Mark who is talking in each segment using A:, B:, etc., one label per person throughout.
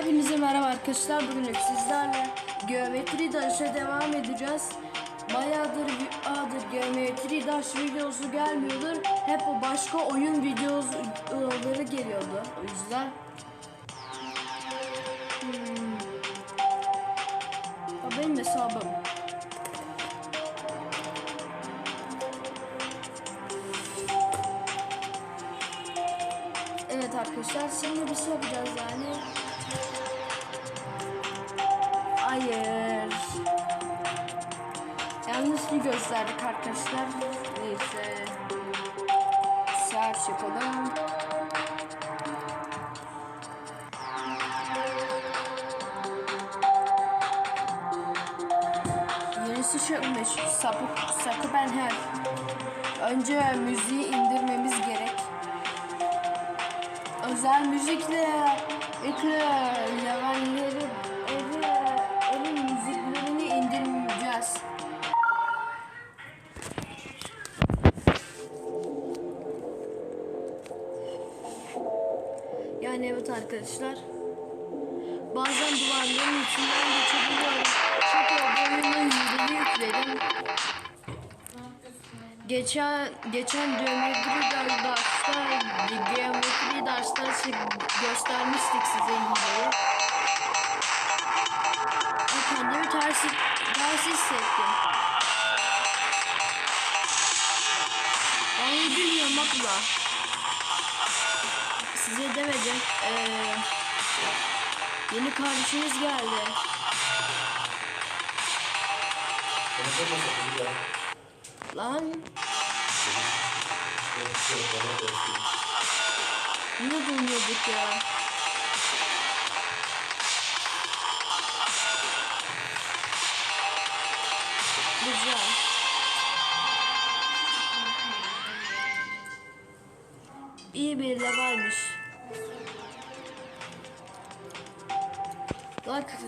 A: Hepinize merhaba arkadaşlar. Bugün sizlerle geometri derse devam edeceğiz. Bayağıdır bir adır geometri ders videosu gelmiyordur. Hep o başka oyun videoları geliyordu. O yüzden. Hmm. O benim hesabım. Evet arkadaşlar şimdi bir şey yapacağız yani. Hayır. Yanlış bir gösterdik arkadaşlar. Neyse. Search yapalım. Yenisi çıkmış. Sapı, sakı ben her. Önce müziği indirmemiz gerek özel müzikle ekle levelleri arkadaşlar. Bazen duvarların içinden geçebiliyorum. Çünkü o bölümü yüzünü yükledim. Geçen geçen geometri dersler geometri şey göstermiştik size hileyi. Kendimi ters, ters hissettim. Ben bilmiyorum abla. Size demedim. Ee, yeni kardeşiniz geldi. Lan Yine bulmuyorduk ya. Güzel. İyi bir levelmiş.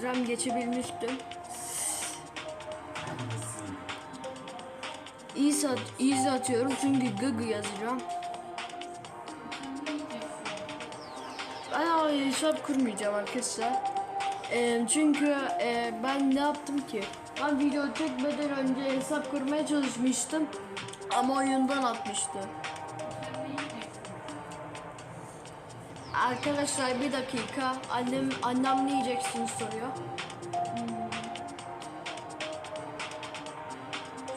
A: RAM geçebilmiştim. İyi sat, iyi atıyorum çünkü gıgı yazacağım. Ben hesap kurmayacağım arkadaşlar. Ee, çünkü e, ben ne yaptım ki? Ben video çekmeden önce hesap kurmaya çalışmıştım. Ama oyundan atmıştı. Arkadaşlar bir dakika. Annem annem ne yiyeceksin soruyor. Hmm.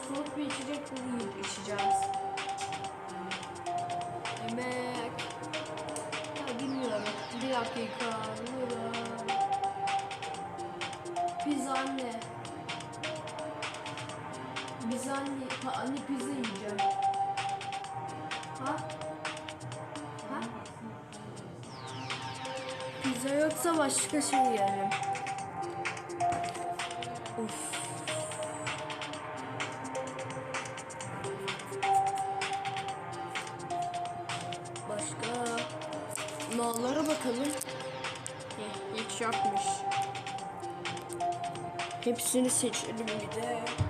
A: Soğuk bir içecek bulup içeceğiz. Yemek. Ya bilmiyorum. Bir dakika. Burada. Pizza anne. Biz anne, anne pizza yiyeceğim. Ha? Pizza yoksa başka şey yiyelim. Uf. Başka nallara bakalım. Eh, hiç yapmış. Hepsini seçelim bir de.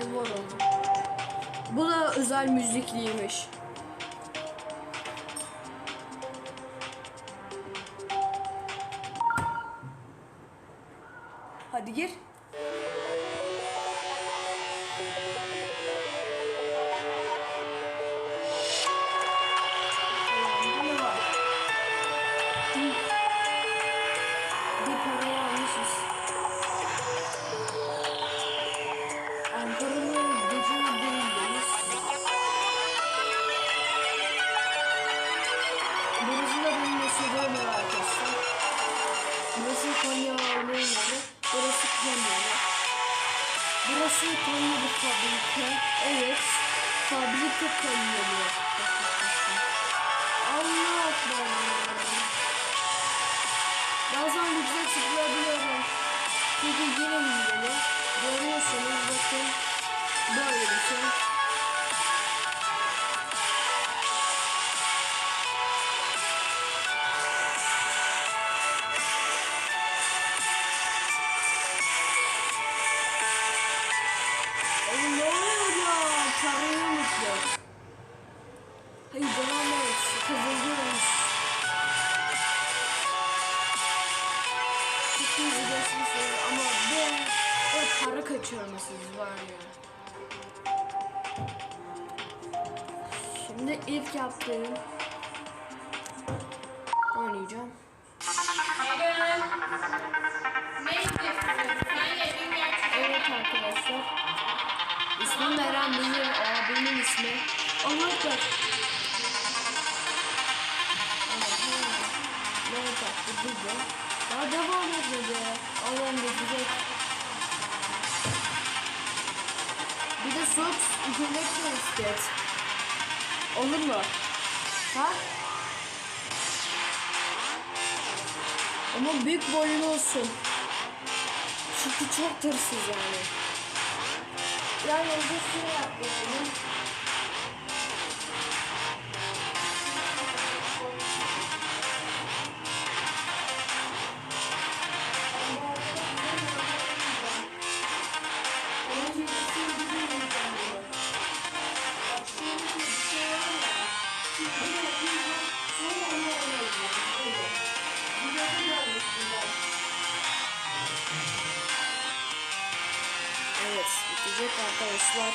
A: Timor oldu. Bu da özel müzikliymiş. Burası bir fabrika. Evet. Fabrika Konya Allah Allah. Bazen yüksek zıplayabiliyorum. Çünkü yine hileli. Görüyorsunuz bakın. Böyle bir şey. Var ya. Şimdi ilk yaptığım oynayacağım. Evet arkadaşlar. İsmim Eren benim abimin ismi. Allah bak. Ne bu? Daha devam etmedi. Allah'ım geçecek. Bir de Fox Collector istet. Olur mu? Ha? Ama büyük boyun olsun. Çünkü çok tırsız yani. Ya yazı şunu yapıyorum. Arkadaşlar.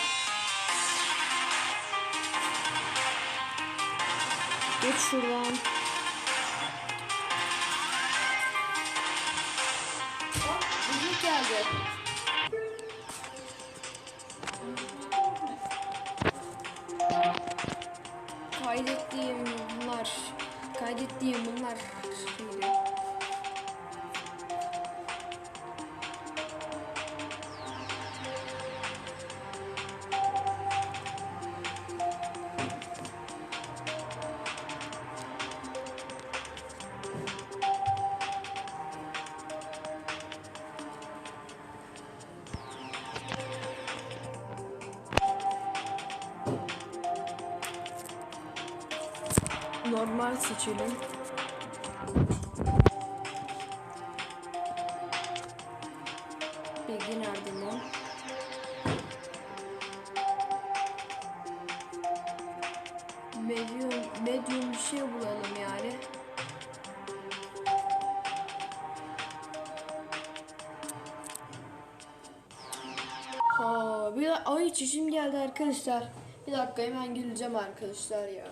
A: Geç şuradan. Müzik geldi. Kaydettiğim bunlar. Kaydettiğim bunlar. Normal seçelim. Bilgi nerede mi? Medium, medium bir şey bulalım yani. Ha, bir ay çişim geldi arkadaşlar. Bir dakika hemen geleceğim arkadaşlar ya.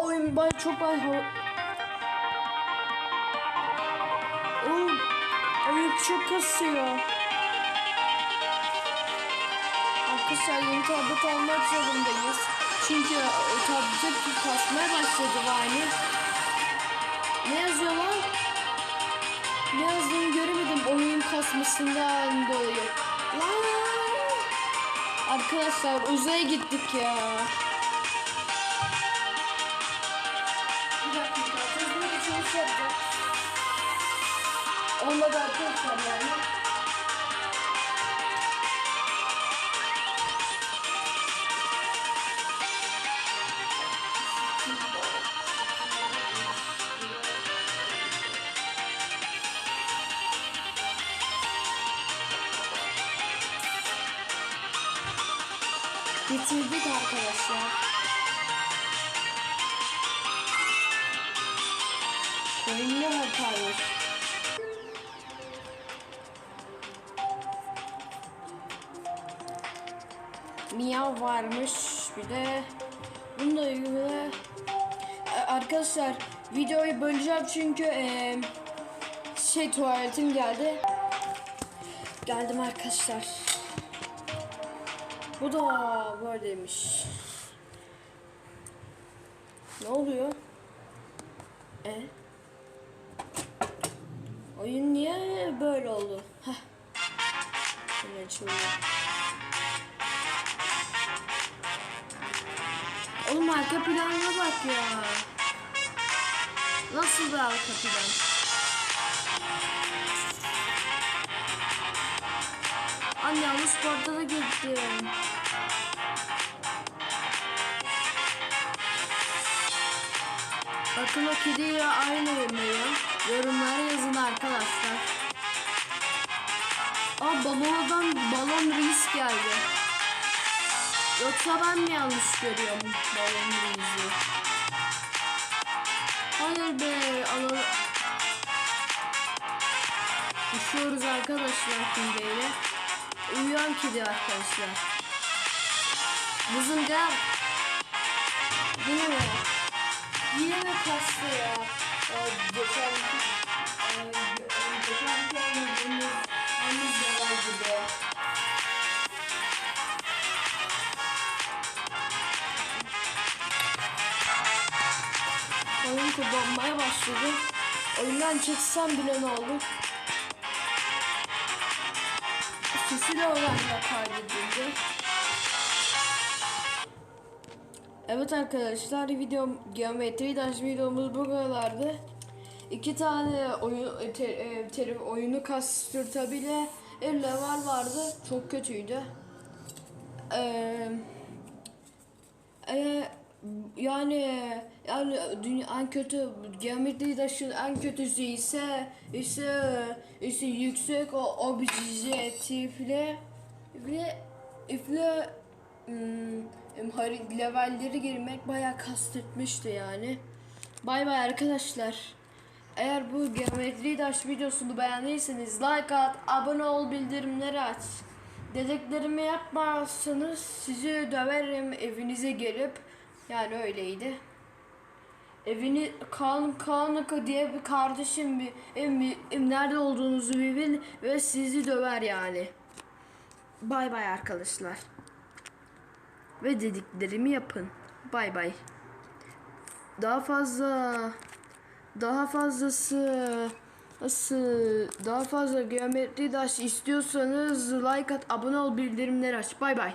A: Oyun bay çok bay. Oğlum, oyun çok kasıyor. Arkadaşlar yeni tablet almak zorundayız. Çünkü e, tablet kasmaya başladı yani. Ne yazıyor lan? Ne yazdığını göremedim oyun kasmasından dolayı. Lan! Arkadaşlar uzaya gittik ya. Olmadı arkadaşlar yani. Bitirdik arkadaşlar. Koyunlu hataymış. Miyav varmış bir de bununla ilgili E, arkadaşlar videoyu böleceğim çünkü e, şey tuvaletim geldi. Geldim arkadaşlar. Bu da böyleymiş. Ne oluyor? E? Oyun niye böyle oldu? Heh. Şöyle açılıyor. Oğlum arka planına bak ya. Nasıl da arka plan? Anne yanlış portala gittim. Bakın o kediyle aynı yemeği. Yorumlara yazın arkadaşlar. Aa balondan balon reis geldi. Yoksa ben mi yanlış görüyorum reisi? Hayır be alalım. Düşüyoruz arkadaşlar Tunde'yle. Uyuyan kedi arkadaşlar. Buzungan. Yine mi? Yine mi kastı ya? Geçen Oyun kullanmaya başladı. Oyundan çeksem bile ne olur? Sesi de oradan kaydedildi. Evet arkadaşlar videom geometri ders videomuz bu kadardı. İki tane oyun te, e, te- oyunu kastırtabile level vardı. Çok kötüydü. Eee e, yani yani dünya en kötü geometri taşın en kötüsü ise ise ise yüksek o objektifle ve ifle hmm, hari- levelleri girmek bayağı kastetmişti yani. Bay bay arkadaşlar. Eğer bu geometri taş videosunu beğendiyseniz like at, abone ol, bildirimleri aç. Dediklerimi yapmazsanız sizi döverim evinize gelip. Yani öyleydi. Evini kan Kanaka diye bir kardeşim bir em, em, nerede olduğunuzu bilin ve sizi döver yani. Bay bay arkadaşlar. Ve dediklerimi yapın. Bay bay. Daha fazla daha fazlası nasıl daha fazla geometri ders istiyorsanız like at abone ol bildirimleri aç bay bay